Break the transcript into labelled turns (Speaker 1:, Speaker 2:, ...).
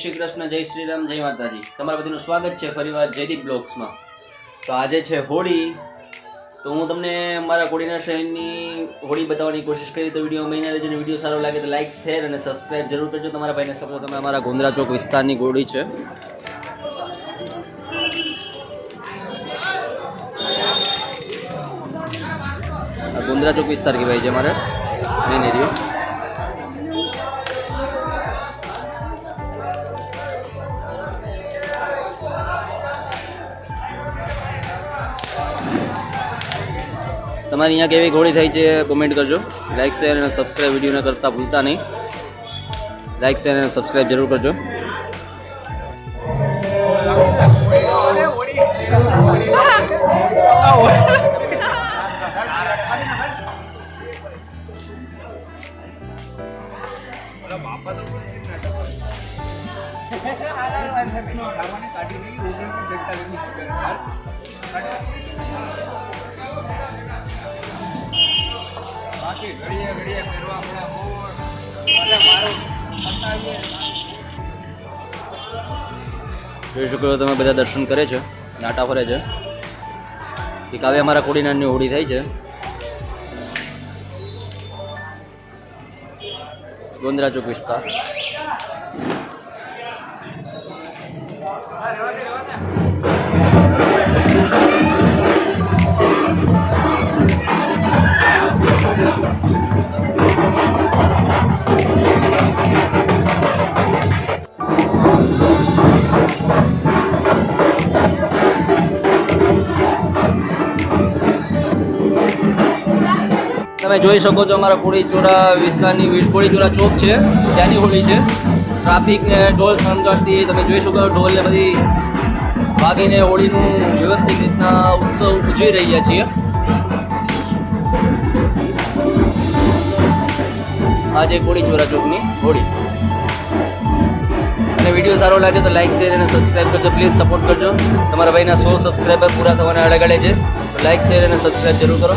Speaker 1: શ્રી કૃષ્ણ જય શ્રી રામ જય માતાજી. તમારા બધાનું સ્વાગત છે ફરીવાર જયદીપ બ્લોગ્સમાં તો આજે છે હોળી. તો હું તમને મારા કોડીના શહેરની હોળી બતાવવાની કોશિશ કરી, તો વીડિયો મહિના રહેજો વીડિયો સારો લાગે તો લાઇક શેર અને સબસ્ક્રાઇબ જરૂર કરજો. તમારા ભાઈને સપોર્ટ તમે અમારા ગોંદરા ચોક વિસ્તારની હોળી છે. ગોંદરા ચોક વિસ્તાર કહેવાય છે અમારે. મેન એરિયો તમારી અહીંયા કેવી ઘોડી થઈ છે કોમેન્ટ કરજો. લાઇક શેર અને સબસ્ક્રાઈબ વિડીયોને કરતા ભૂલતા નહીં. લાઇક શેર અને સબસ્ક્રાઈબ જરૂર કરજો. જોઈ શકો છો તમે બધા દર્શન કરે છે, નાટા ફરે છે. એક કાવે અમારા કોડીનારની હોળી થઈ છે. ગોંદરા ચોક વિસ્તાર. તમે જોઈ શકો છો અમારા કોળીચોરા વિસ્તારની કોળીચોરા ચોક છે, ત્યાંની હોળી છે. ટ્રાફિક ને ઢોલ શણગારથી તમે જોઈ શકો છો, ઢોલને બધી વાગીને હોળીનું વ્યવસ્થિત રીતના ઉત્સવ ઉજવી રહ્યા છીએ. આજે કોળીચોરા ચોકની હોળી અને વીડિયો સારો લાગે તો લાઈક શેર અને સબસ્ક્રાઈબ કરજો. પ્લીઝ સપોર્ટ કરજો. તમારા ભાઈના સો સબસ્ક્રાઈબર પૂરા થવાના અડગડે છે. તો લાઈક શેર અને સબસ્ક્રાઈબ જરૂર કરો.